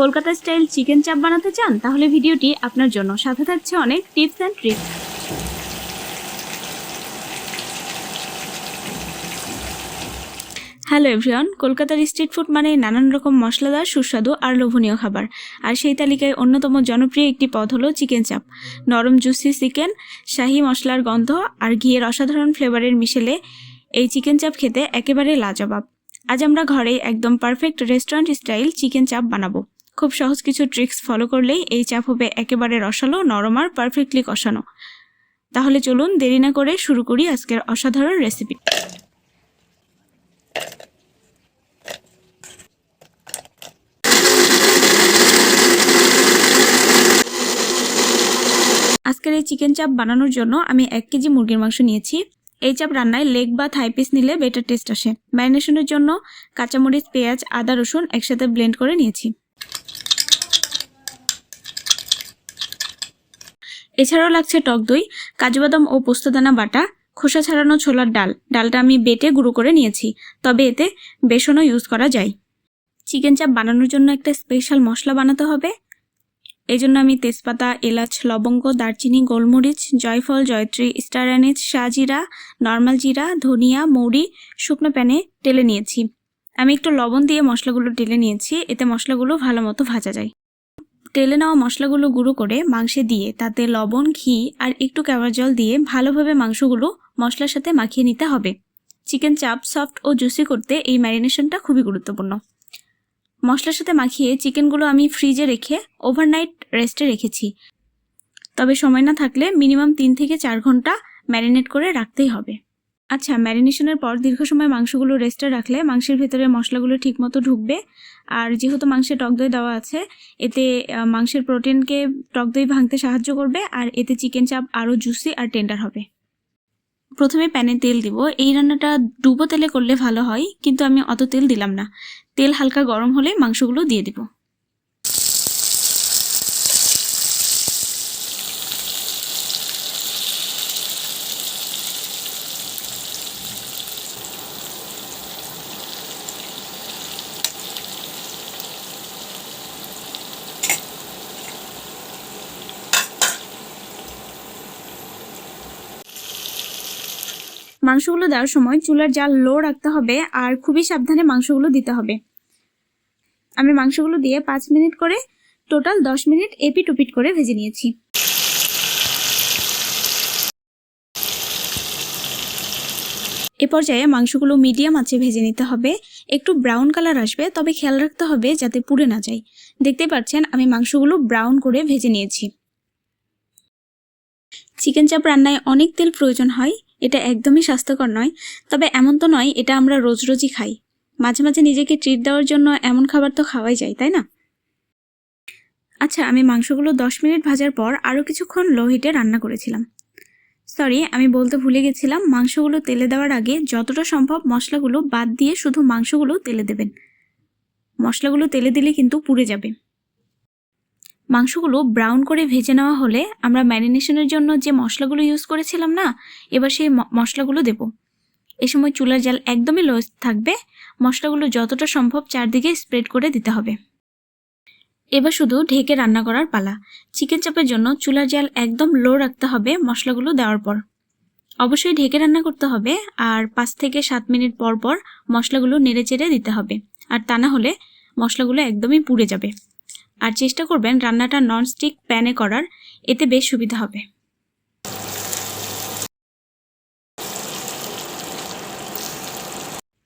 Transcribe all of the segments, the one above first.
Kolkata style chicken চাপ বানাতে চান, তাহলে ভিডিওটি আপনার জন্য। সাথে থাকছে অনেক tips and tricks. Hello everyone, কলকাতার স্ট্রিট ফুড মানে নানান রকম মশলাদার, সুস্বাদু আর লোভনীয় খাবার। আর সেই তালিকায় অন্যতম জনপ্রিয় একটি পদ হলো চিকেন চাপ। নরম, জুসি চিকেন, শাহি মশলার গন্ধ আর ঘিয়ের অসাধারণ ফ্লেভারের মিশেলে এই চিকেন চাপ খেতে একেবারে লাজবাব। আজ আমরা ঘরে একদম পারফেক্ট রেস্টুরেন্ট স্টাইল চিকেন চাপ বানাবো। খুব সহজ কিছু ট্রিক্স ফলো করলেই এই চাপ হবে একেবারে রসালো, নরম আর পারফেক্টলি কষানো। তাহলে চলুন দেরি না করে শুরু করি আজকের অসাধারণ রেসিপি আজকের এই চিকেন চাপ বানানোর জন্য আমি এক কেজি মুরগির মাংস নিয়েছি। এই চাপ রান্নায় লেগ বা থাই পিস নিলে বেটার টেস্ট আসে। ম্যারিনেশনের জন্য কাঁচামরিচ, পেঁয়াজ, আদা, রসুন একসাথে ব্লেন্ড করে নিয়েছি। এছাড়াও লাগছে টক দই, কাজু বাদাম ও পোস্তদানা বাটা, খোসা ছাড়ানো ছোলার ডাল। ডালটা আমি বেটে গুঁড়ো করে নিয়েছি, তবে এতে বেসনও ইউজ করা যায়। চিকেন চাপ বানানোর জন্য একটা স্পেশাল মশলা বানাতে হবে। এই জন্য আমি তেজপাতা, এলাচ, লবঙ্গ, দারচিনি, গোলমরিচ, জয়ফল, জয়ত্রী, স্টার অ্যানিজ শাহজিরা নর্মাল জিরা, ধনিয়া, মৌরি, শুকনো প্যানে টেলে নিয়েছি। আমি একটু লবণ দিয়ে মশলাগুলো টেলে নিয়েছি, এতে মশলাগুলো ভালো মতো ভাজা যায়। টেলে নেওয়া মশলাগুলো গুঁড়ো করে মাংসে দিয়ে তাতে লবণ, ঘি আর একটু কেওড়া জল দিয়ে ভালোভাবে মাংসগুলো মশলার সাথে মাখিয়ে নিতে হবে। চিকেন চাপ, সফট ও জুসি করতে এই ম্যারিনেশনটা খুবই গুরুত্বপূর্ণ। মশলার সাথে মাখিয়ে চিকেনগুলো আমি ফ্রিজে রেখে ওভারনাইট রেস্টে রেখেছি। তবে সময় না থাকলে মিনিমাম তিন থেকে চার ঘণ্টা ম্যারিনেট করে রাখতেই হবে। আচ্ছা ম্যারিনেশনের পর দীর্ঘ সময় মাংসগুলো রেস্টে রাখলে মাংসের ভেতরে মশলাগুলো ঠিকমতো ঢুকবে। আর যেহেতু মাংসে টক দই দেওয়া আছে, এতে মাংসের প্রোটিনকে টক দই ভাঙতে সাহায্য করবে আর এতে চিকেন চাপ আরও জুসি আর টেন্ডার হবে। প্রথমে প্যানে তেল দিব। এই রান্নাটা ডুবো তেলে করলে ভালো হয়, কিন্তু আমি অত তেল দিলাম না। তেল হালকা গরম হলে মাংসগুলো দিয়ে দিব। মাংসগুলো দেওয়ার সময় চুলার জাল লো রাখতে হবে আর খুবই সাবধানে মাংসগুলো দিতে হবে। আমি মাংসগুলো দিয়ে পাঁচ মিনিট করে টোটাল দশ মিনিট এপিট ওপিট করে ভেজে নিয়েছি। এ পর্যায়ে মাংসগুলো মিডিয়াম আছে ভেজে নিতে হবে। একটু ব্রাউন কালার আসবে, তবে খেয়াল রাখতে হবে যাতে পুড়ে না যায়। দেখতে পাচ্ছেন, আমি মাংসগুলো ব্রাউন করে ভেজে নিয়েছি। চিকেন চাপ রান্নায় অনেক তেল প্রয়োজন হয় এটা একদমই স্বাস্থ্যকর নয়। তবে এমন তো নয়, এটা আমরা রোজ রোজই খাই। মাঝে মাঝে নিজেকে ট্রিট দেওয়ার জন্য এমন খাবার তো খাওয়াই যায়, তাই না? আচ্ছা আমি মাংসগুলো দশ মিনিট ভাজার পর আরও কিছুক্ষণ লো হিটে রান্না করেছিলাম। সরি আমি বলতে ভুলে গেছিলাম, মাংসগুলো তেলে দেওয়ার আগে যতটা সম্ভব মশলাগুলো বাদ দিয়ে শুধু মাংসগুলো তেলে দেবেন। মশলাগুলো তেলে দিলে কিন্তু পুড়ে যাবে। মাংসগুলো ব্রাউন করে ভেজে নেওয়া হলে আমরা ম্যারিনেশনের জন্য যে মশলাগুলো ইউজ করেছিলাম না, এবার সেই মশলাগুলো দেব। এ সময় চুলার জাল একদমই লো থাকবে, মশলাগুলো যতটা সম্ভব চারদিকে স্প্রেড করে দিতে হবে। এবার শুধু ঢেকে রান্না করার পালা। চিকেন চাপের জন্য চুলার জাল একদম লো রাখতে হবে মশলাগুলো দেওয়ার পর। অবশ্যই ঢেকে রান্না করতে হবে আর পাঁচ থেকে সাত মিনিট পর পর মশলাগুলো নেড়ে চেড়ে দিতে হবে। আর তা না হলে মশলাগুলো একদমই পুড়ে যাবে। আর চেষ্টা করবেন রান্নাটা ননস্টিক প্যানে করার, এতে বেশ সুবিধা হবে।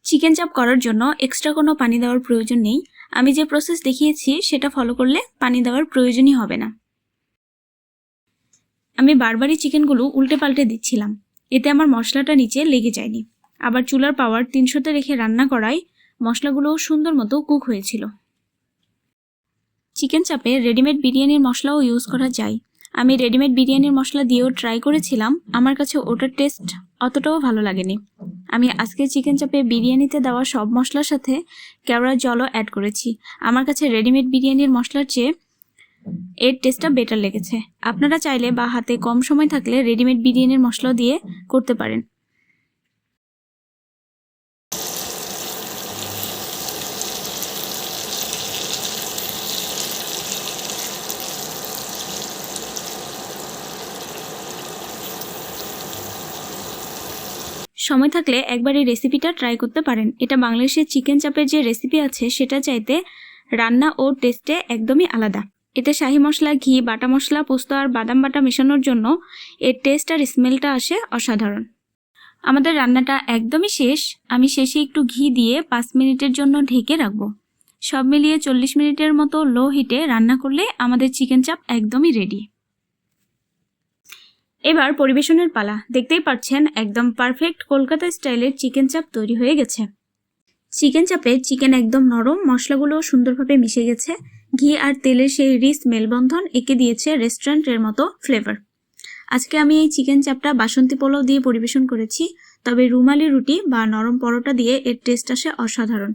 চিকেন চাপ করার জন্য এক্সট্রা কোনো পানি দেওয়ার প্রয়োজন নেই। আমি যে প্রসেস দেখিয়েছি, সেটা ফলো করলে পানি দেওয়ার প্রয়োজনই হবে না। আমি বারবারই চিকেনগুলো উল্টে পাল্টে দিচ্ছিলাম। এতে আমার মশলাটা নিচে লেগে যায়নি। আবার চুলার পাওয়ার তিনশোতে রেখে রান্না করায় মশলাগুলোও সুন্দর মতো কুক হয়েছিল। চিকেন চাপে রেডিমেড বিরিয়ানির মশলাও ইউজ করা যায়। আমি রেডিমেড বিরিয়ানির মশলা দিয়েও ট্রাই করেছিলাম, আমার কাছে ওটার টেস্ট অতটাও ভালো লাগেনি। আমি আজকে চিকেন চাপে বিরিয়ানিতে দেওয়া সব মশলার সাথে কেওড়ার জলও অ্যাড করেছি। আমার কাছে রেডিমেড বিরিয়ানির মশলার চেয়ে এর টেস্টটা বেটার লেগেছে। আপনারা চাইলে বা হাতে কম সময় থাকলে রেডিমেড বিরিয়ানির মশলা দিয়ে করতে পারেন। সময় থাকলে একবার এই রেসিপিটা ট্রাই করতে পারেন। এটা বাংলাদেশের চিকেন চাপের যে রেসিপি আছে, সেটা চাইতে রান্না ও টেস্টে একদমই আলাদা। এতে শাহি মশলা, ঘি, বাটা মশলা, পোস্ত আর বাদাম বাটা মেশানোর জন্য এর টেস্ট আর স্মেলটা আসে অসাধারণ। আমাদের রান্নাটা একদমই শেষ। আমি শেষে একটু ঘি দিয়ে পাঁচ মিনিটের জন্য ঢেকে রাখব। সব মিলিয়ে চল্লিশ মিনিটের মতো লো হিটে রান্না করলে আমাদের চিকেন চাপ একদমই রেডি এবার পরিবেশনের পালা। দেখতেই পাচ্ছেন, একদম পারফেক্ট কলকাতা স্টাইলের চিকেন চাপ তৈরি হয়ে গেছে। চিকেন চাপে চিকেন একদম নরম মশলাগুলো সুন্দরভাবে মিশে গেছে। ঘি আর তেলের সেই রিস মেলবন্ধন এঁকে দিয়েছে রেস্টুরেন্টের মতো ফ্লেভার আজকে আমি এই চিকেন চাপটা বাসন্তী পোলাও দিয়ে পরিবেশন করেছি, তবে রুমালি রুটি বা নরম পরোটা দিয়ে এর টেস্ট আসে অসাধারণ।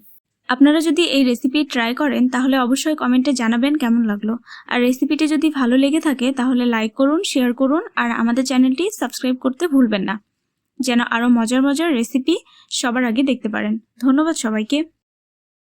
আপনারা যদি এই রেসিপি ট্রাই করেন, তাহলে অবশ্যই কমেন্টে জানাবেন কেমন লাগল। আর রেসিপিটি যদি ভালো লেগে থাকে, তাহলে লাইক করুন শেয়ার করুন, আর আমাদের চ্যানেলটি সাবস্ক্রাইব করতে ভুলবেন না। যেন আরও মজার মজার রেসিপি সবার আগে দেখতে পারেন। ধন্যবাদ সবাইকে।